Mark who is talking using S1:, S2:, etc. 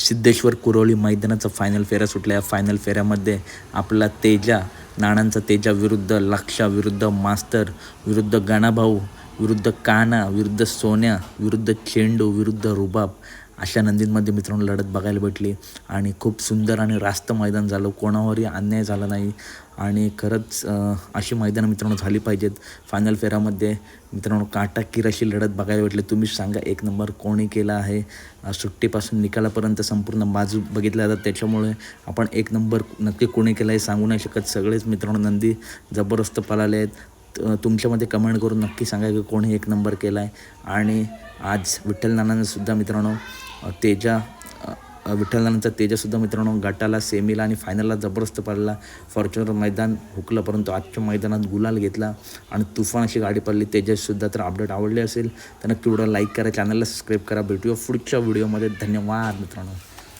S1: Siddheshwar कुरोळी मैदानाचा final फेरा सुटला. या फायनल फेऱ्यामध्ये आपला तेजा नाणांचा तेजा विरुद्ध लक्षा विरुद्ध मास्तर विरुद्ध गणाभाऊ विरुद्ध काना विरुद्ध सोन्या विरुद्ध चेंडू विरुद्ध रुबाब. अशा नंदींमध्ये मित्रांनो लढत बघायला भेटली. आणि खूप सुंदर आणि रास्त मैदान झालं. कोणावरही अन्याय झाला नाही. आणि खरंच अशी मैदानं मित्रांनो झाली पाहिजेत. फायनल फेरामध्ये मित्रांनो काटाकीर अशी लढत बघायला भेटली. तुम्ही सांगा एक नंबर कोणी केला आहे? सुट्टीपासून निकालापर्यंत संपूर्ण बाजू बघितल्या जातात. त्याच्यामुळे आपण एक नंबर नक्की कोणी केला हे सांगू नाही शकत. सगळेच मित्रांनो नंदी जबरदस्त पळाले आहेत. तुमच्यामध्ये कमेंट करून नक्की सांगा की कोणी एक नंबर केला आहे. आणि आज विठ्ठल नानांनासुद्धा मित्रांनो तेजा विठ्ठलानंतर अ, तेजासुद्धा मित्रांनो गटाला सेमीला आणि फायनलला जबरदस्त पडला. फॉर्च्युनर मैदान हुकलं परंतु आजच्या मैदानात गुलाल घेतला आणि तुफान अशी गाडी पडली. तेजससुद्धा तर अपडेट आवडले असेल. तर नक्की व्हिडिओ लाईक करा चॅनलला सबस्क्राईब करा. भेटूया पुढच्या व्हिडिओमध्ये धन्यवाद मित्रांनो.